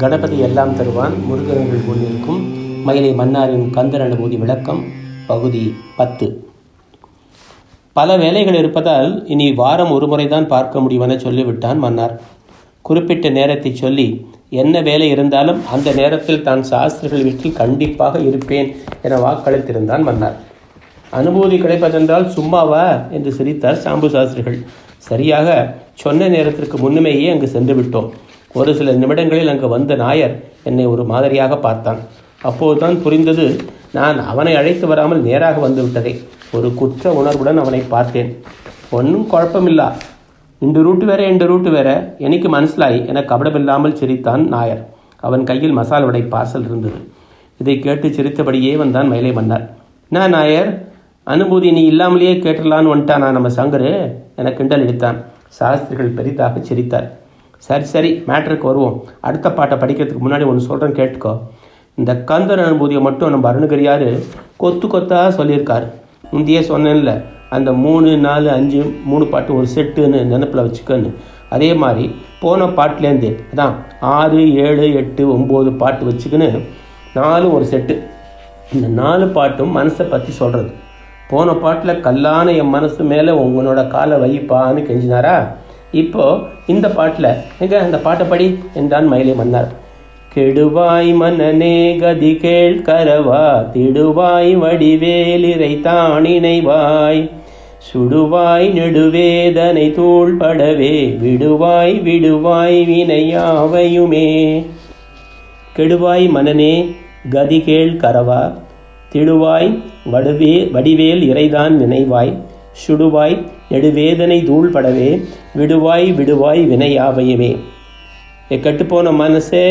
கணபதி எல்லாம் தருவான் முருகர்கள் கொண்டிருக்கும் மயிலை மன்னாரின் கந்தர் அனுபூதி விளக்கம் பகுதி பத்து. பல வேலைகள் இருப்பதால் இனி வாரம் ஒரு முறைதான் பார்க்க முடியும் என சொல்லிவிட்டான் மன்னார். குறிப்பிட்ட நேரத்தை சொல்லி என்ன வேலை இருந்தாலும் அந்த நேரத்தில் தான் சாஸ்திரிகள் வீட்டில் கண்டிப்பாக இருப்பேன் என வாக்களித்திருந்தான் மன்னார். அனுபூதி கிடைப்பதென்றால் சும்மாவா என்று சிரித்தார் சாம்பு சாஸ்திரிகள். சரியாக சொன்ன நேரத்திற்கு முன்னுமேயே அங்கு சென்று விட்டோம். ஒரு சில நிமிடங்களில் அங்கு வந்த நாயர் என்னை ஒரு மாதிரியாக பார்த்தான். அப்போதுதான் புரிந்தது நான் அவனை அழைத்து வராமல் நேராக வந்துவிட்டதே ஒரு குற்ற உணர்வுடன் அவனை பார்த்தேன். ஒன்றும் குழப்பமில்லா. இந்த ரூட்டு வேற இந்த ரூட்டு வேற. எனக்கு மனசிலாய் என கபடமில்லாமல் சிரித்தான் நாயர். அவன் கையில் மசால் வடை பார்சல் இருந்தது. இதை கேட்டு சிரித்தபடியே வந்தான் மயிலை மன்னார். நான் நாயர்? அனுபூதி நீ இல்லாமலேயே கேட்டுடலான்னு வந்துட்டானா நம்ம சங்கரு? என கிண்டல் எடுத்தான் சாஸ்திரிகள் பெரிதாக சிரித்தார். சரி சரி மேட்ருக்கு வருவோம். அடுத்த பாட்டை படிக்கிறதுக்கு முன்னாடி ஒன்று சொல்கிறேன் கேட்டுக்கோ. இந்த கந்தர் அனுபூதியை மட்டும் நம்ம அருணகிரியார் கொத்து கொத்தாக சொல்லியிருக்கார். முந்தையே சொன்னேன்ல அந்த மூணு நாலு அஞ்சு மூணு பாட்டு ஒரு செட்டுன்னு நினப்பில் வச்சுக்கன்னு. அதே மாதிரி போன பாட்டிலேருந்து அதான் ஆறு ஏழு எட்டு ஒம்பது பாட்டு வச்சுக்கின்னு நாலு ஒரு செட்டு. இந்த நாலு பாட்டும் மனசை பற்றி சொல்கிறது போன பாட்டில் கல்லான என் மனசு மேலே உங்களோட காலை வைப்பான்னு கெஞ்சினாரா? இப்போ இந்த பாட்டில் எங்க அந்த பாட்டை படி என்றான் மயிலை மன்னார். கெடுவாய் மனநே கதி கேள் கரவா திடுவாய் வடிவேலிரை தாணினைவாய் சுடுவாய் நெடுவேதனை தூள்படவே விடுவாய் விடுவாய் வினையாவையுமே. கெடுவாய் மனனே கதிகேள் கரவா திடுவாய் வடுவே வடிவேல் இறைதான் நினைவாய். சுடுவாய் நெடுவேதனை தூள்படவே விடுவாய் விடுவாய் வினையாவையவே ஏ கெட்டுப்போன மனசே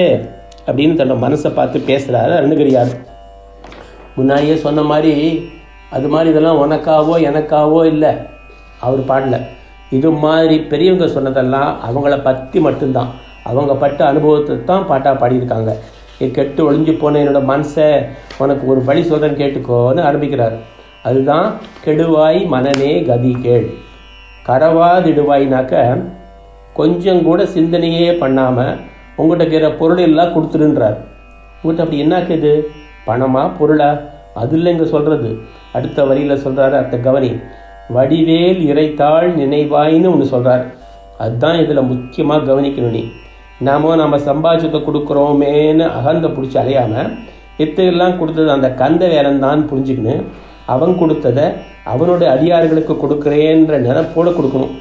அப்படின்னு தன்னோட மனசை பார்த்து பேசுகிறாரு அருணகிரியார். முன்னாடியே சொன்ன மாதிரி அது மாதிரி இதெல்லாம் உனக்காவோ எனக்காவோ இல்லை. அவர் பாடல. இது மாதிரி பெரியவங்க சொன்னதெல்லாம் அவங்கள பற்றி மட்டும்தான். அவங்க பட்ட அனுபவத்தை தான் பாட்டாக பாடியிருக்காங்க. கெட்டு ஒளிஞ்சு போன என்னோட மனசை உனக்கு ஒரு வழி சொல்கிறேன்னு கேட்டுக்கோன்னு ஆரம்பிக்கிறார். அதுதான் கெடுவாய் மனநே கதி கேள் கரவாதிடுவாய்னாக்க கொஞ்சம் கூட சிந்தனையே பண்ணாமல் உங்கள்கிட்ட இருக்கிற பொருள் எல்லாம் கொடுத்துருன்றார் உங்கள்கிட்ட அப்படி என்னாக்குது பணமா பொருளா? அது இல்லை இங்கே சொல்கிறது அடுத்த வரியில் சொல்கிறாரு அடுத்த கவனி. வடிவேல் இறைத்தாள் நினைவாய்ன்னு ஒன்று சொல்கிறார் அதுதான் இதில் முக்கியமாக கவனிக்கணும் நீ. நாம நம்ம சம்பாதிச்சத்தை கொடுக்குறோமேன்னு அகந்த பிடிச்சி அலையாமல் எத்தையெல்லாம் கொடுத்தது அந்த கந்த வேலன் தான் புரிஞ்சுக்கின்னு அவன் கொடுத்ததை அவனுடைய அதிகாரிகளுக்கு கொடுக்குறேன்ற நினப்போடு கொடுக்கணும்.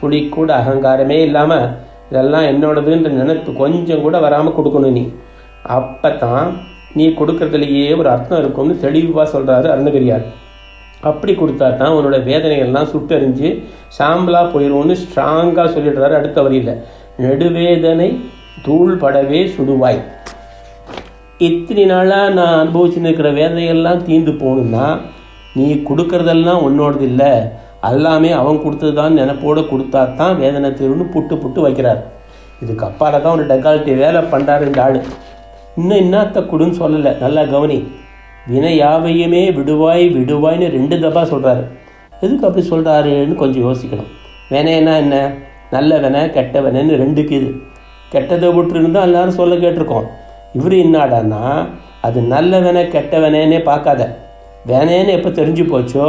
துளி கூட அகங்காரமே இல்லாமல் இதெல்லாம் என்னோடதுன்ற நினைப்பு கொஞ்சம் கூட வராமல் கொடுக்கணும் நீ அப்போ தான் நீ கொடுக்கறதுலையே ஒரு அர்த்தம் இருக்கும்னு தெளிவாக சொல்கிறாரு அருணகிரியார். அப்படி கொடுத்தா தான் உன்னோட வேதனைகள்லாம் சுட்டறிஞ்சு சாம்பலாக போயிடும்னு ஸ்ட்ராங்காக சொல்லிடுறாரு அடுத்த வரியில். நெடுவேதனை தூள் படவே சுடுவாய். இத்தனை நாளாக நான் அனுபவிச்சுன்னு இருக்கிற வேதனைகள்லாம் தீந்து போகணுன்னா நீ கொடுக்கறதெல்லாம் உன்னோடது இல்லை. எல்லாமே அவன் கொடுத்தது தான் நினப்போடு கொடுத்தா தான் வேதனை தீர்வுன்னு புட்டு புட்டு வைக்கிறார். இதுக்கு அப்பால தான் ஒரு டெக்காலிட்டி வேலை பண்ணுறாரு இந்த ஆள். இன்னும் இன்னத்த கொடுன்னு சொல்லலை. நல்லா கவனி. வினை யாவையுமே விடுவாய் விடுவாய்னு ரெண்டு தப்பா சொல்கிறாரு எதுக்கு அப்படி சொல்கிறாருன்னு கொஞ்சம் யோசிக்கணும். வினைன்னா என்ன? நல்ல வினை கெட்ட வினைன்னு ரெண்டுக்கு இது. கெட்டதை விட்டுருந்தா எல்லாரும் சொல்ல கேட்டிருக்கோம். இவர் என்னாடான்னா அது நல்ல வினை கெட்ட வினைன்னே பார்க்காத. வேணேன்னு எப்போ தெரிஞ்சு போச்சோ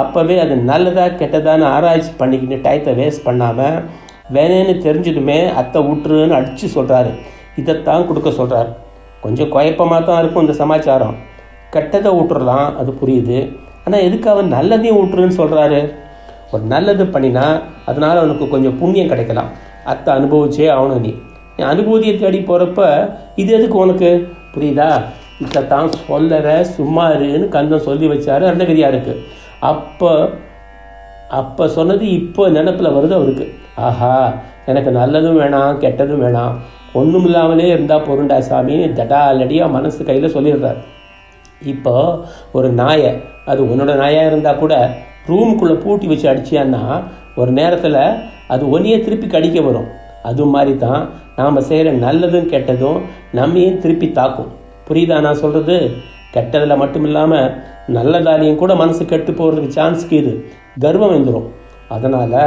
அப்போவே அது நல்லதா கெட்டதான்னு ஆராய்ச்சி பண்ணிக்கிட்டு டயத்தை வேஸ்ட் பண்ணாமல் வேணேன்னு தெரிஞ்சதுமே அத்தை விட்டுருன்னு அடித்து சொல்கிறாரு இதைத்தான் கொடுக்க சொல்கிறார் கொஞ்சம் குழப்பமாக தான் இருக்கும் இந்த சமாச்சாரம். கெட்டதை விட்டுறலாம் அது புரியுது. ஆனால் எதுக்கு அவன் நல்லதையும் விட்டுருன்னு சொல்கிறாரு ஒரு நல்லது பண்ணினா அதனால் அவனுக்கு கொஞ்சம் புண்ணியம் கிடைக்கலாம். அத்தை அனுபவிச்சே ஆகணும் நீ. அனுபூதியை தேடி போகிறப்ப இது எதுக்கு உனக்கு? புரியுதா? இதைத்தான் சொல்லற சும்மா இருன்னு கந்தம் சொல்லி வச்சாரு அருணகிரியாருக்கு. அப்போ அப்போ சொன்னது இப்போ நினப்பில் வருது அவருக்கு. ஆஹா எனக்கு நல்லதும் வேணாம் கெட்டதும் வேணாம். ஒன்றும் இல்லாமலே இருந்தால் பொருண்டா சாமின்னு தடாலடியாக மனசு கையில் சொல்லிடுறார். இப்போ ஒரு நாயை அது உன்னோட நாயாக இருந்தால் கூட ரூமுக்குள்ளே பூட்டி வச்சு அடிச்சியான்னா ஒரு நேரத்தில் அது ஒன்றையே திருப்பி கடிக்க வரும். அது மாதிரி தான் நாம் செய்கிற நல்லதும் கெட்டதும் நம்மையும் திருப்பி தாக்கும். புரியுதா நான் சொல்கிறது கெட்டதில் மட்டும் இல்லாமல் நல்லதாலையும் கூட மனசு கெட்டு போகிறதுக்கு சான்ஸ்க்கு இது. கர்வம் வந்துடும் அதனால்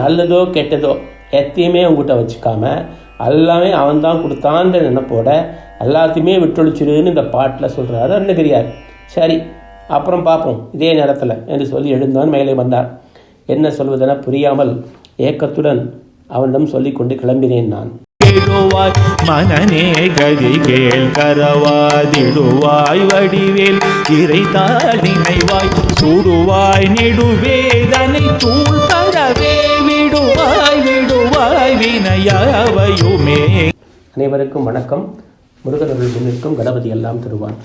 நல்லதோ கெட்டதோ எத்தையுமே உங்ககிட்ட வச்சுக்காம எல்லாமே அவன் தான் கொடுத்தான்ற நினைப்போட எல்லாத்தையுமே விட்டொழிச்சிருன்னு இந்த பாட்டில் சொல்கிறாரு அருணகிரியார். சரி அப்புறம் பார்ப்போம். இதே நேரத்தில் என்று சொல்லி எழுந்தான் மேலே வந்தார். என்ன சொல்வதென புரியாமல் ஏக்கத்துடன் அவனிடம் சொல்லிக்கொண்டு கிளம்பினேன் நான். இடுவாய் மனநே கதி கேள் கரவாதிடுவாய் வடிவேல் இறைத்தாள் நினைவாய் சுடுவாய் நெடுவேதனை தூள் பரவே விடுவாய் விடுவாய் வினையாவையுமே. அனைவருக்கும் வணக்கம். முருகனருள் முன்னிற்கும் கணபதி எல்லாம் தருவான்.